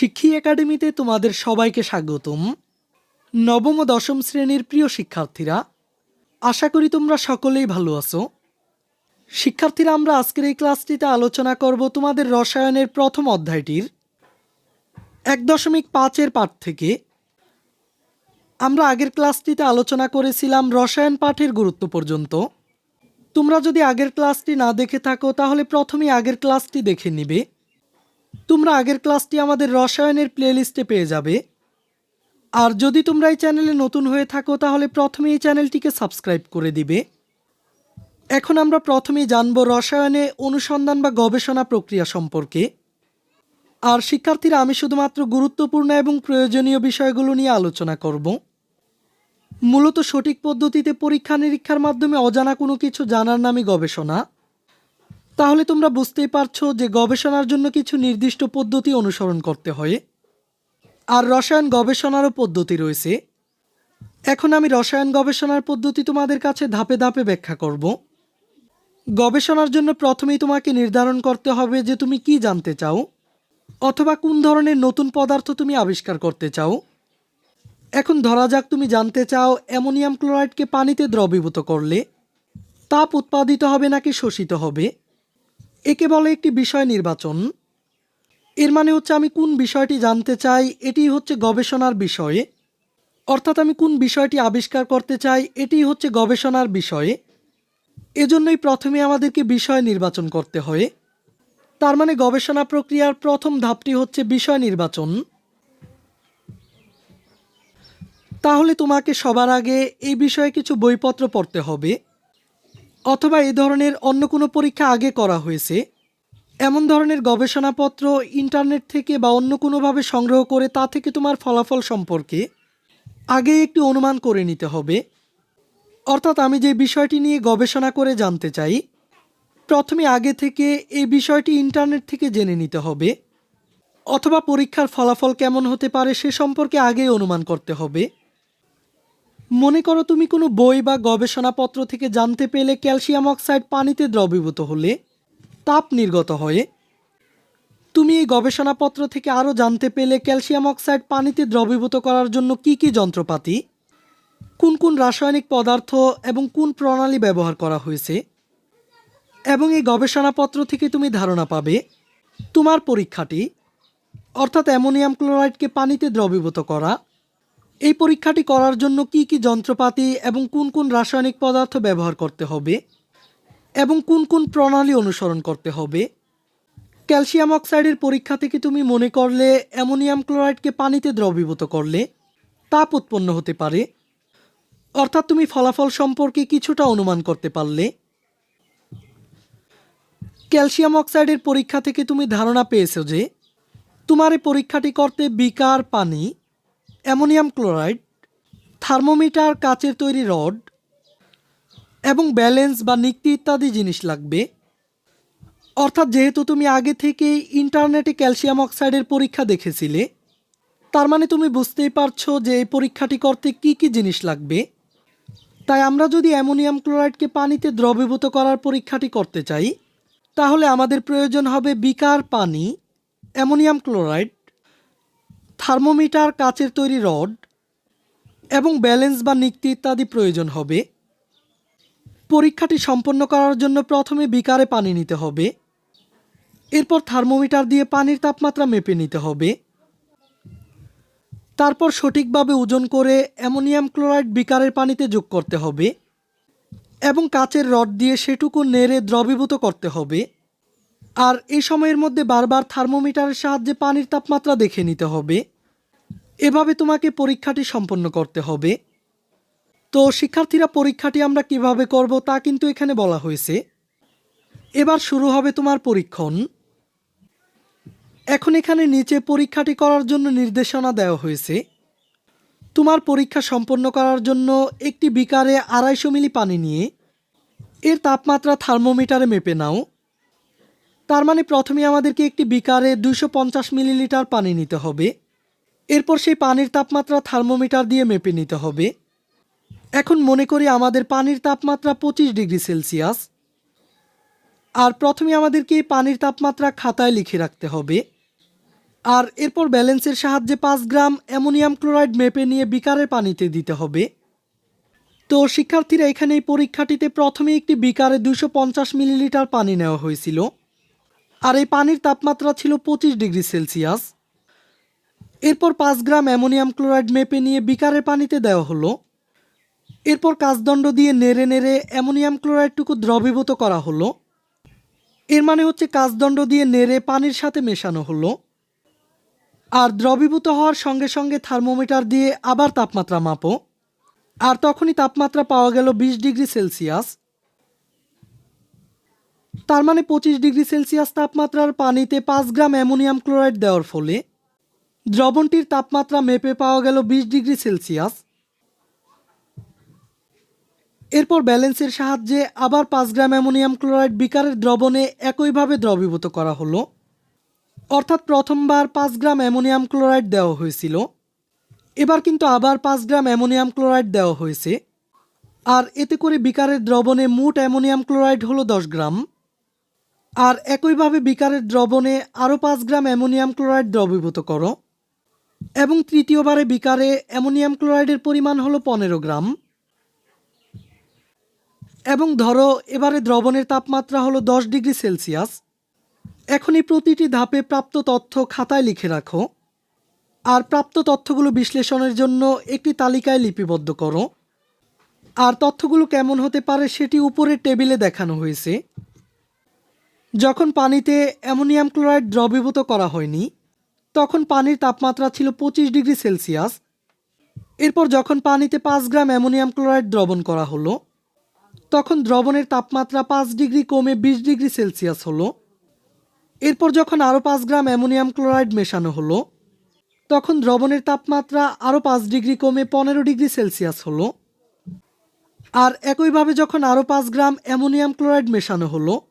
শিক্ষী একাডেমিতে তোমাদের সবাইকে স্বাগতম। নবম ও দশম শ্রেণির প্রিয় শিক্ষার্থীরা, আশা করি তোমরা সকলেই ভালো আছো। শিক্ষার্থীরা, আমরা আজকের এই ক্লাসটিতে আলোচনা করব তোমাদের রসায়নের প্রথম অধ্যায়টির এক দশমিক পাঁচের পাঠ থেকে। আমরা আগের ক্লাসটিতে আলোচনা করেছিলাম রসায়ন পাঠের গুরুত্ব পর্যন্ত। তোমরা যদি আগের ক্লাসটি না দেখে থাকো, তাহলে প্রথমেই আগের ক্লাসটি দেখে নিবে। তোমরা আগের ক্লাসটি আমাদের রসায়নের প্লেলিস্টে পেয়ে যাবে। আর যদি তোমরা এই চ্যানেলে নতুন হয়ে থাকো, তাহলে প্রথমে এই চ্যানেলটিকে সাবস্ক্রাইব করে দিবে। এখন আমরা প্রথমেই জানব রসায়নে অনুসন্ধান বা গবেষণা প্রক্রিয়া সম্পর্কে। আর শিক্ষার্থীরা, আমি শুধুমাত্র গুরুত্বপূর্ণ এবং প্রয়োজনীয় বিষয়গুলো নিয়ে আলোচনা করব। মূলত সঠিক পদ্ধতিতে পরীক্ষা নিরীক্ষার মাধ্যমে অজানা কোনো কিছু জানার নামই গবেষণা। তাহলে তোমরা বুঝতেই পারছ যে গবেষণার জন্য কিছু নির্দিষ্ট পদ্ধতি অনুসরণ করতে হয়। আর রসায়ন গবেষণারও পদ্ধতি রয়েছে। এখন আমি রসায়ন গবেষণার পদ্ধতি তোমাদের কাছে ধাপে ধাপে ব্যাখ্যা করব। গবেষণার জন্য প্রথমেই তোমাকে নির্ধারণ করতে হবে যে তুমি কি জানতে চাও, অথবা কোন ধরনের নতুন পদার্থ তুমি আবিষ্কার করতে চাও। এখন ধরা যাক তুমি জানতে চাও অ্যামোনিয়াম ক্লোরাইডকে পানিতে দ্রবীভূত করলে, তাপ উৎপাদিত হবে নাকি শোষিত হবে। একে বলে একটি বিষয় নির্বাচন। এর মানে হচ্ছে আমি কোন বিষয়টি জানতে চাই, এটি হচ্ছে গবেষণার বিষয়ে। অর্থাৎ আমি কোন বিষয়টি আবিষ্কার করতে চাই, এটি হচ্ছে গবেষণার বিষয়ে। এজন্যই প্রথমে আমাদেরকে বিষয় নির্বাচন করতে হয়। তার মানে গবেষণা প্রক্রিয়ার প্রথম ধাপটি হচ্ছে বিষয় নির্বাচন। তাহলে তোমাকে সবার আগে এই বিষয়ে কিছু বইপত্র পড়তে হবে। অথবা এ ধরনের অন্য কোনো পরীক্ষা আগে করা হয়েছে? এমন ধরনের গবেষণাপত্র ইন্টারনেট থেকে বা অন্য কোনোভাবে সংগ্রহ করে তা থেকে তোমার ফলাফল সম্পর্কে আগে একটি অনুমান করে নিতে হবে। অর্থাৎ আমি যে বিষয়টি নিয়ে গবেষণা করে জানতে চাই, প্রথমে আগে থেকে এই বিষয়টি ইন্টারনেট থেকে জেনে নিতে হবে, অথবা পরীক্ষার ফলাফল কেমন হতে পারে সে সম্পর্কে আগেই অনুমান করতে হবে। মনে করো তুমি কোনো বই বা গবেষণাপত্র থেকে জানতে পেলে ক্যালসিয়াম অক্সাইড পানিতে দ্রবীভূত হলে তাপ নির্গত হয়ে তুমি এই গবেষণাপত্র থেকে আরও জানতে পেলে ক্যালসিয়াম অক্সাইড পানিতে দ্রবীভূত করার জন্য কি কি যন্ত্রপাতি, কোন কোন রাসায়নিক পদার্থ এবং কোন প্রণালী ব্যবহার করা হয়েছে এবং এই গবেষণাপত্র থেকে তুমি ধারণা পাবে তোমার পরীক্ষাটি, অর্থাৎ অ্যামোনিয়াম ক্লোরাইডকে পানিতে দ্রবীভূত করা এই পরীক্ষাটি করার জন্য কি কি যন্ত্রপাতি এবং কোন কোন রাসায়নিক পদার্থ ব্যবহার করতে হবে এবং কোন কোন প্রণালী অনুসরণ করতে হবে? ক্যালসিয়াম অক্সাইডের পরীক্ষা থেকে তুমি মনে করলে অ্যামোনিয়াম ক্লোরাইডকে পানিতে দ্রবীভূত করলে তাপ উৎপন্ন হতে পারে। অর্থাৎ তুমি ফলাফল সম্পর্কে কিছুটা অনুমান করতে পারলে। ক্যালসিয়াম অক্সাইডের পরীক্ষা থেকে তুমি ধারণা পেয়েছ যে তোমার এই পরীক্ষাটি করতে বিকার পানি অ্যামোনিয়াম ক্লোরাইড, থার্মোমিটার, কাচের তৈরি রড এবং ব্যালেন্স বা নিক্তি ইত্যাদি জিনিস লাগবে। অর্থাৎ যেহেতু তুমি আগে থেকেই ইন্টারনেটে ক্যালসিয়াম অক্সাইডের পরীক্ষা দেখেছিলে, তার মানে তুমি বুঝতেই পারছ যে এই পরীক্ষাটি করতে কি কি জিনিস লাগবে। তাই আমরা যদি অ্যামোনিয়াম ক্লোরাইডকে পানিতে দ্রবীভূত করার পরীক্ষাটি করতে চাই, তাহলে আমাদের প্রয়োজন হবে বিকার পানি, অ্যামোনিয়াম ক্লোরাইড থার্মোমিটার, কাচের তৈরি রড এবং ব্যালেন্স বা নিক্তি ইত্যাদি প্রয়োজন হবে। পরীক্ষাটি সম্পন্ন করার জন্য প্রথমে বিকারে পানি নিতে হবে। এরপর থার্মোমিটার দিয়ে পানির তাপমাত্রা মেপে নিতে হবে। তারপর সঠিকভাবে ওজন করে অ্যামোনিয়াম ক্লোরাইড বিকারের পানিতে যোগ করতে হবে এবং কাচের রড দিয়ে সেটুকু নেড়ে দ্রবীভূত করতে হবে। আর এই সময়ের মধ্যে বারবার থার্মোমিটারের সাহায্যে পানির তাপমাত্রা দেখে নিতে হবে। এভাবে তোমাকে পরীক্ষাটি সম্পন্ন করতে হবে। তো শিক্ষার্থীরা, পরীক্ষাটি আমরা কীভাবে করব তা কিন্তু এখানে বলা হয়েছে। এবার শুরু হবে তোমার পরীক্ষণ। এখন এখানে নিচে পরীক্ষাটি করার জন্য নির্দেশনা দেওয়া হয়েছে। তোমার পরীক্ষা সম্পন্ন করার জন্য একটি বিকারে আড়াইশো মিলি পানি নিয়ে এর তাপমাত্রা থার্মোমিটারে মেপে নাও। তার মানে প্রথমে আমাদেরকে একটি বিকারে দুশো মিলিলিটার পানি নিতে হবে। এরপর সেই পানির তাপমাত্রা থার্মোমিটার দিয়ে মেপে নিতে হবে। এখন মনে করি আমাদের পানির তাপমাত্রা পঁচিশ ডিগ্রি সেলসিয়াস। আর প্রথমে আমাদেরকে এই পানির তাপমাত্রা খাতায় লিখে রাখতে হবে। আর এরপর ব্যালেন্সের সাহায্যে পাঁচ গ্রাম অ্যামোনিয়াম ক্লোরাইড মেপে নিয়ে বিকারের পানিতে দিতে হবে। তো শিক্ষার্থীরা এখানে এই পরীক্ষাটিতে প্রথমে একটি বিকারে দুশো মিলিলিটার পানি নেওয়া হয়েছিল। আর এই পানির তাপমাত্রা ছিল পঁচিশ ডিগ্রি সেলসিয়াস। এরপর পাঁচ গ্রাম অ্যামোনিয়াম ক্লোরাইড মেপে নিয়ে বিকারের পানিতে দেওয়া হলো। এরপর কাজদণ্ড দিয়ে নেড়ে নেড়ে অ্যামোনিয়াম ক্লোরাইডটুকু দ্রবীভূত করা হলো। এর মানে হচ্ছে কাজদণ্ড দিয়ে নেড়ে পানির সাথে মেশানো হলো। আর দ্রবীভূত হওয়ার সঙ্গে সঙ্গে থার্মোমিটার দিয়ে আবার তাপমাত্রা মাপো। আর তখনই তাপমাত্রা পাওয়া গেল বিশ ডিগ্রি সেলসিয়াস। তার মানে পঁচিশ ডিগ্রি সেলসিয়াস তাপমাত্রার পানিতে পাঁচ গ্রাম অ্যামোনিয়াম ক্লোরাইড দেওয়ার ফলে দ্রবণটির তাপমাত্রা মেপে পাওয়া গেল বিশ ডিগ্রি সেলসিয়াস। এরপর ব্যালেন্সের সাহায্যে আবার পাঁচ গ্রাম অ্যামোনিয়াম ক্লোরাইড বিকারের দ্রবণে একইভাবে দ্রবীভূত করা হলো। অর্থাৎ প্রথমবার পাঁচ গ্রাম অ্যামোনিয়াম ক্লোরাইড দেওয়া হয়েছিল। এবার কিন্তু আবার পাঁচ গ্রাম অ্যামোনিয়াম ক্লোরাইড দেওয়া হয়েছে। আর এতে করে বিকারের দ্রবণে মোট অ্যামোনিয়াম ক্লোরাইড হলো দশ গ্রাম। আর একইভাবে বিকারের দ্রবণে আরও পাঁচ গ্রাম অ্যামোনিয়াম ক্লোরাইড দ্রবীভূত করো। এবং তৃতীয়বারে বিকারে অ্যামোনিয়াম ক্লোরাইডের পরিমাণ হলো পনেরো গ্রাম। এবং ধরো, এবারে দ্রবণের তাপমাত্রা হলো দশ ডিগ্রি সেলসিয়াস। এখন এই প্রতিটি ধাপে প্রাপ্ত তথ্য খাতায় লিখে রাখো। আর প্রাপ্ত তথ্যগুলো বিশ্লেষণের জন্য একটি তালিকায় লিপিবদ্ধ করো। আর তথ্যগুলো কেমন হতে পারে সেটি উপরের টেবিলে দেখানো হয়েছে। যখন পানিতে অ্যামোনিয়াম ক্লোরাইড দ্রবীভূত করা হয়নি, তখন পানির তাপমাত্রা ছিল পঁচিশ ডিগ্রি সেলসিয়াস। এরপর যখন পানিতে পাঁচ গ্রাম অ্যামোনিয়াম ক্লোরাইড দ্রবণ করা হলো, তখন দ্রবণের তাপমাত্রা পাঁচ ডিগ্রি কমে বিশ ডিগ্রি সেলসিয়াস হলো। এরপর যখন আরও পাঁচ গ্রাম অ্যামোনিয়াম ক্লোরাইড মেশানো হলো, তখন দ্রবণের তাপমাত্রা আরও পাঁচ ডিগ্রি কমে পনেরো ডিগ্রি সেলসিয়াস হলো। আর একইভাবে যখন আরও পাঁচ গ্রাম অ্যামোনিয়াম ক্লোরাইড মেশানো হলো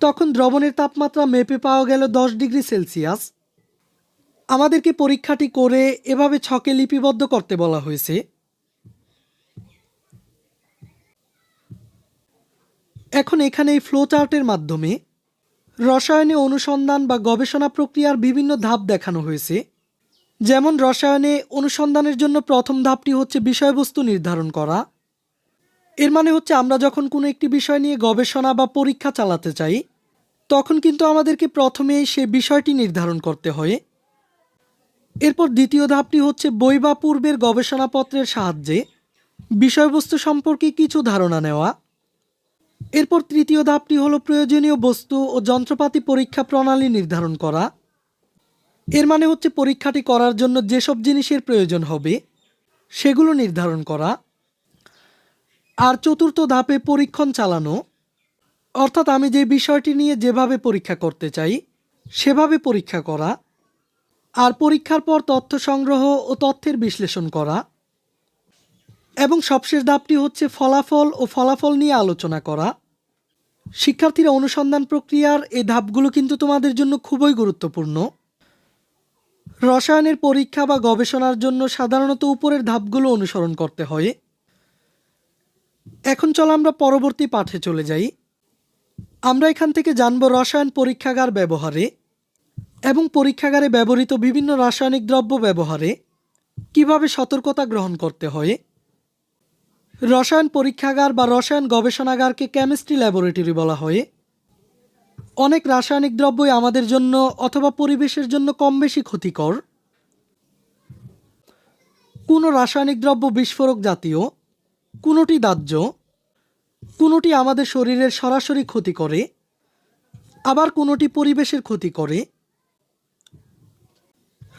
তখন দ্রবণের তাপমাত্রা মেপে পাওয়া গেল দশ ডিগ্রি সেলসিয়াস। আমাদেরকে পরীক্ষাটি করে এভাবে ছকে লিপিবদ্ধ করতে বলা হয়েছে। এখন এখানে এই ফ্লো চার্টের মাধ্যমে রসায়নে অনুসন্ধান বা গবেষণা প্রক্রিয়ার বিভিন্ন ধাপ দেখানো হয়েছে। যেমন রসায়নে অনুসন্ধানের জন্য প্রথম ধাপটি হচ্ছে বিষয়বস্তু নির্ধারণ করা। এর মানে হচ্ছে আমরা যখন কোনো একটি বিষয় নিয়ে গবেষণা বা পরীক্ষা চালাতে চাই, তখন কিন্তু আমাদেরকে প্রথমে সে বিষয়টি নির্ধারণ করতে হয়। এরপর দ্বিতীয় ধাপটি হচ্ছে বই বা পূর্বের গবেষণাপত্রের সাহায্যে বিষয়বস্তু সম্পর্কে কিছু ধারণা নেওয়া। এরপর তৃতীয় ধাপটি হলো প্রয়োজনীয় বস্তু ও যন্ত্রপাতি পরীক্ষা প্রণালী নির্ধারণ করা। এর মানে হচ্ছে পরীক্ষাটি করার জন্য যেসব জিনিসের প্রয়োজন হবে, সেগুলো নির্ধারণ করা। আর চতুর্থ ধাপে পরীক্ষণ চালানো। অর্থাৎ আমি যে বিষয়টি নিয়ে যেভাবে পরীক্ষা করতে চাই, সেভাবে পরীক্ষা করা, আর পরীক্ষার পর তথ্য সংগ্রহ ও তথ্যের বিশ্লেষণ করা, এবং সবশেষ ধাপটি হচ্ছে ফলাফল ও ফলাফল নিয়ে আলোচনা করা। শিক্ষার্থীরা অনুসন্ধান প্রক্রিয়ার এই ধাপগুলো কিন্তু তোমাদের জন্য খুবই গুরুত্বপূর্ণ। রসায়নের পরীক্ষা বা গবেষণার জন্য সাধারণত উপরের ধাপগুলো অনুসরণ করতে হয়। এখন চলো আমরা পরবর্তী পাঠে চলে যাই। আমরা এখান থেকে জানব রসায়ন পরীক্ষাগার ব্যবহারে এবং পরীক্ষাগারে ব্যবহৃত বিভিন্ন রাসায়নিক দ্রব্য ব্যবহারে কীভাবে সতর্কতা গ্রহণ করতে হয়। রসায়ন পরীক্ষাগার বা রসায়ন গবেষণাগারকে কেমিস্ট্রি ল্যাবরেটরি বলা হয়। অনেক রাসায়নিক দ্রব্যই আমাদের জন্য অথবা পরিবেশের জন্য কম বেশি ক্ষতিকর। কোনো রাসায়নিক দ্রব্য বিস্ফোরক জাতীয় কোনোটি দাহ্য, কোনোটি আমাদের শরীরের সরাসরি ক্ষতি করে, আবার কোনোটি পরিবেশের ক্ষতি করে।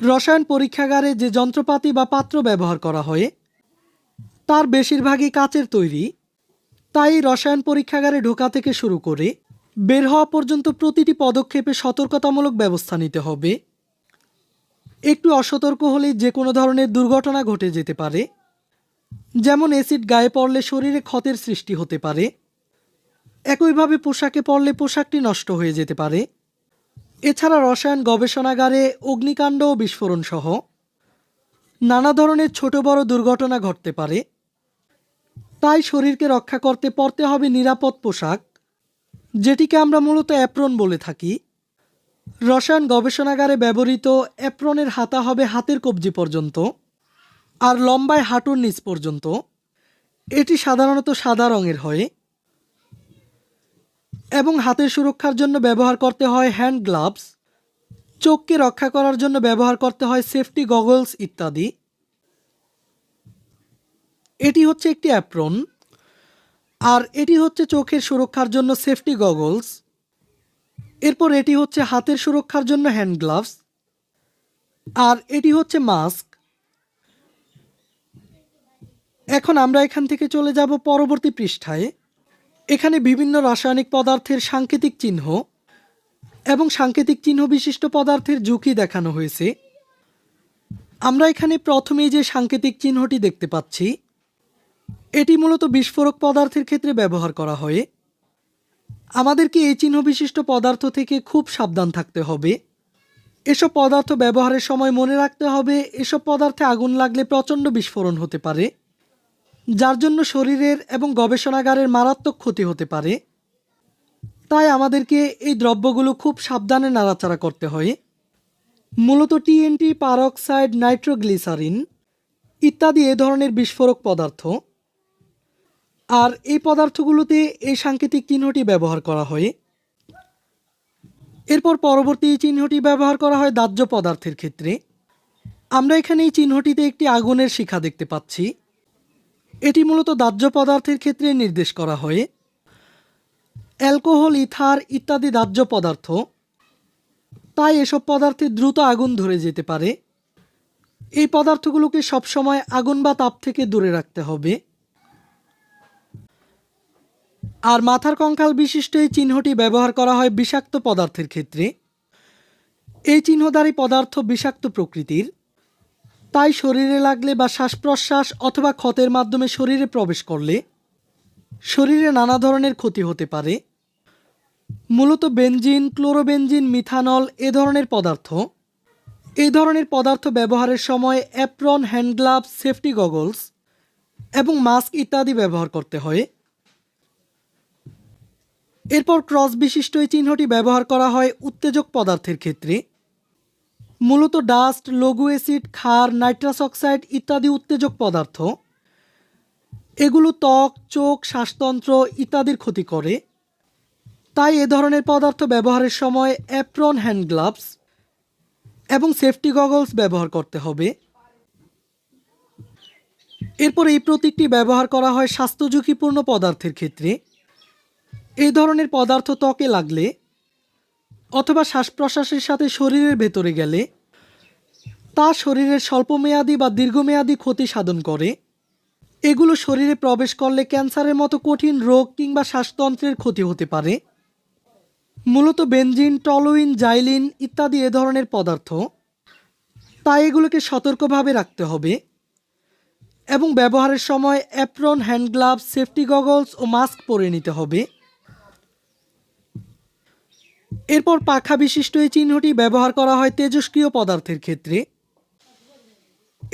রসায়ন পরীক্ষাগারে যে যন্ত্রপাতি বা পাত্র ব্যবহার করা হয়, তার বেশিরভাগই কাচের তৈরি। তাই রসায়ন পরীক্ষাগারে ঢোকা থেকে শুরু করে বের হওয়া পর্যন্ত প্রতিটি পদক্ষেপে সতর্কতামূলক ব্যবস্থা নিতে হবে। একটু অসতর্ক হলেই যে কোনো ধরনের দুর্ঘটনা ঘটে যেতে পারে। যেমন অ্যাসিড গায়ে পড়লে শরীরে ক্ষতের সৃষ্টি হতে পারে, একইভাবে পোশাকে পড়লে পোশাকটি নষ্ট হয়ে যেতে পারে। এছাড়া রসায়ন গবেষণাগারে অগ্নিকাণ্ড ও বিস্ফোরণ সহ নানা ধরনের ছোট বড় দুর্ঘটনা ঘটতে পারে। তাই শরীরকে রক্ষা করতে পরতে হবে নিরাপদ পোশাক, যেটিকে আমরা মূলত অ্যাপ্রন বলে থাকি। রসায়ন গবেষণাগারে ব্যবহৃত অ্যাপ্রনের হাতা হবে হাতের কবজি পর্যন্ত। আর লম্বায় হাঁটুর নিচ পর্যন্ত, এটি সাধারণত সাদা রঙের হয় এবং হাতের সুরক্ষার জন্য ব্যবহার করতে হয় হ্যান্ড গ্লাভস, চোখকে রক্ষা করার জন্য ব্যবহার করতে হয় সেফটি গগলস ইত্যাদি। এটি হচ্ছে একটি অ্যাপ্রন আর এটি হচ্ছে চোখের সুরক্ষার জন্য সেফটি গগলস। এরপর এটি হচ্ছে হাতের সুরক্ষার জন্য হ্যান্ড গ্লাভস আর এটি হচ্ছে মাস্ক। এখন আমরা এখান থেকে চলে যাব পরবর্তী পৃষ্ঠায়। এখানে বিভিন্ন রাসায়নিক পদার্থের সাংকেতিক চিহ্ন এবং সাংকেতিক চিহ্ন বিশিষ্ট পদার্থের ঝুঁকি দেখানো হয়েছে। আমরা এখানে প্রথমেই যে সাংকেতিক চিহ্নটি দেখতে পাচ্ছি, এটি মূলত বিস্ফোরক পদার্থের ক্ষেত্রে ব্যবহার করা হয়। আমাদেরকে এই চিহ্ন বিশিষ্ট পদার্থ থেকে খুব সাবধান থাকতে হবে। এসব পদার্থ ব্যবহারের সময় মনে রাখতে হবে, এসব পদার্থে আগুন লাগলে প্রচণ্ড বিস্ফোরণ হতে পারে। যার জন্য শরীরের এবং গবেষণাগারের মারাত্মক ক্ষতি হতে পারে। তাই আমাদেরকে এই দ্রব্যগুলো খুব সাবধানে নাড়াচাড়া করতে হয়। মূলত টিএনটি পারক্সাইড, নাইট্রোগ্লিসারিন ইত্যাদি এ ধরনের বিস্ফোরক পদার্থ। আর এই পদার্থগুলোতে এই সাংকেতিক চিহ্নটি ব্যবহার করা হয়। এরপর পরবর্তী চিহ্নটি ব্যবহার করা হয় দাহ্য পদার্থের ক্ষেত্রে। আমরা এখানে এই চিহ্নটিতে একটি আগুনের শিখা দেখতে পাচ্ছি। এটি মূলত দাহ্য পদার্থের ক্ষেত্রে নির্দেশ করা হয়। অ্যালকোহল, ইথার ইত্যাদি দাহ্য পদার্থ। তাই এসব পদার্থে দ্রুত আগুন ধরে যেতে পারে। এই পদার্থগুলোকে সবসময় আগুন বা তাপ থেকে দূরে রাখতে হবে। আর মাথার কঙ্কাল বিশিষ্ট এই চিহ্নটি ব্যবহার করা হয় বিষাক্ত পদার্থের ক্ষেত্রে। এই চিহ্নধারী পদার্থ বিষাক্ত প্রকৃতির। তাই শরীরে লাগলে বা শ্বাস প্রশ্বাস অথবা ক্ষতের মাধ্যমে শরীরে প্রবেশ করলে শরীরে নানা ধরনের ক্ষতি হতে পারে। মূলত বেঞ্জিন ক্লোরোবেঞ্জিন মিথানল এ ধরনের পদার্থ। এই ধরনের পদার্থ ব্যবহারের সময় apron, hand gloves, safety goggles এবং মাস্ক ইত্যাদি ব্যবহার করতে হয়। এরপর ক্রস বিশিষ্ট এই চিহ্নটি ব্যবহার করা হয় উত্তেজক পদার্থের ক্ষেত্রে। মূলত ডাস্ট, লঘু অ্যাসিড, ক্ষার, নাইট্রাস অক্সাইড ইত্যাদি উত্তেজক পদার্থ। এগুলো ত্বক, চোখ, শ্বাসতন্ত্র ইত্যাদির ক্ষতি করে। তাই এ ধরনের পদার্থ ব্যবহারের সময় অ্যাপ্রন, হ্যান্ড গ্লাভস এবং সেফটি গগলস ব্যবহার করতে হবে। এরপর এই প্রতীকটি ব্যবহার করা হয় স্বাস্থ্য ঝুঁকিপূর্ণ পদার্থের ক্ষেত্রে। এই ধরনের পদার্থ ত্বকে লাগলে অথবা শ্বাস প্রশ্বাসের সাথে শরীরের ভেতরে গেলে, তা শরীরের স্বল্পমেয়াদী বা দীর্ঘমেয়াদী ক্ষতি সাধন করে। এগুলো শরীরে প্রবেশ করলে ক্যান্সারের মতো কঠিন রোগ কিংবা শ্বাসতন্ত্রের ক্ষতি হতে পারে। মূলত বেনজিন, টলোইন, জাইলিন ইত্যাদি এ ধরনের পদার্থ। তাই এগুলোকে সতর্কভাবে রাখতে হবে এবং ব্যবহারের সময় apron, hand gloves, safety goggles ও মাস্ক পরে নিতে হবে। এরপর পাখা বিশিষ্ট এই চিহ্নটি ব্যবহার করা হয় তেজস্ক্রিয় পদার্থের ক্ষেত্রে।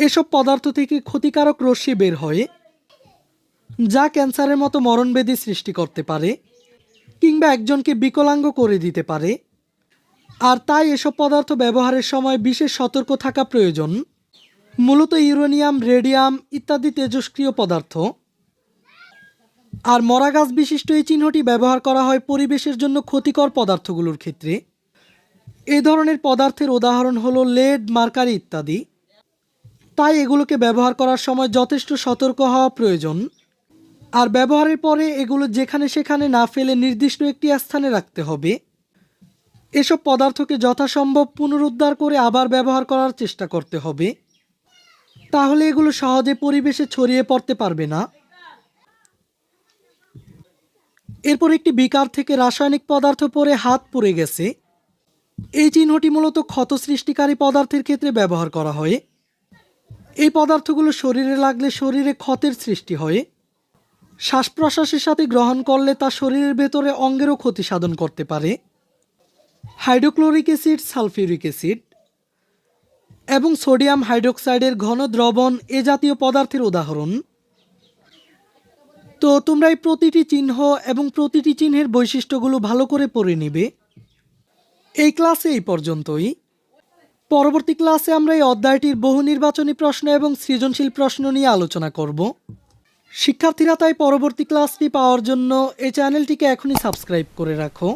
এসব পদার্থ থেকে ক্ষতিকারক রশ্মি বের হয়, যা ক্যান্সারের মতো মরণবেদী সৃষ্টি করতে পারে কিংবা একজনকে বিকলাঙ্গ করে দিতে পারে। আর তাই এসব পদার্থ ব্যবহারের সময় বিশেষ সতর্ক থাকা প্রয়োজন। মূলত ইউরেনিয়াম, রেডিয়াম ইত্যাদি তেজস্ক্রিয় পদার্থ। আর মরা গাছ বিশিষ্ট এই চিহ্নটি ব্যবহার করা হয় পরিবেশের জন্য ক্ষতিকর পদার্থগুলোর ক্ষেত্রে। এ ধরনের পদার্থের উদাহরণ হলো লেড, মার্কারি ইত্যাদি। তাই এগুলোকে ব্যবহার করার সময় যথেষ্ট সতর্ক হওয়া প্রয়োজন। আর ব্যবহারের পরে এগুলো যেখানে সেখানে না ফেলে নির্দিষ্ট একটি স্থানে রাখতে হবে। এসব পদার্থকে যথাসম্ভব পুনরুদ্ধার করে আবার ব্যবহার করার চেষ্টা করতে হবে। তাহলে এগুলো সহজে পরিবেশে ছড়িয়ে পড়তে পারবে না। এরপর একটি বিকার থেকে রাসায়নিক পদার্থ পরে হাত পুড়ে গেছে। এই চিহ্নটি মূলত ক্ষত সৃষ্টিকারী পদার্থের ক্ষেত্রে ব্যবহার করা হয়। এই পদার্থগুলো শরীরে লাগলে শরীরে ক্ষতের সৃষ্টি হয়। শ্বাস প্রশ্বাসের সাথে গ্রহণ করলে তা শরীরের ভেতরে অঙ্গেরও ক্ষতি সাধন করতে পারে। হাইড্রোক্লোরিক অ্যাসিড, সালফিউরিক অ্যাসিড এবং সোডিয়াম হাইড্রোক্সাইডের ঘন দ্রবণ এ জাতীয় পদার্থের উদাহরণ। তো তোমরা এই প্রতিটি চিহ্ন এবং প্রতিটি চিহ্নের বৈশিষ্ট্যগুলো ভালো করে পড়ে নেবে। এই ক্লাসে এই পর্যন্তই। পরবর্তী ক্লাসে আমরা এই অধ্যায়টির বহু নির্বাচনী প্রশ্ন এবং সৃজনশীল প্রশ্ন নিয়ে আলোচনা করব। শিক্ষার্থীরা তাই পরবর্তী ক্লাসটি পাওয়ার জন্য এই চ্যানেলটিকে এখনই সাবস্ক্রাইব করে রাখো।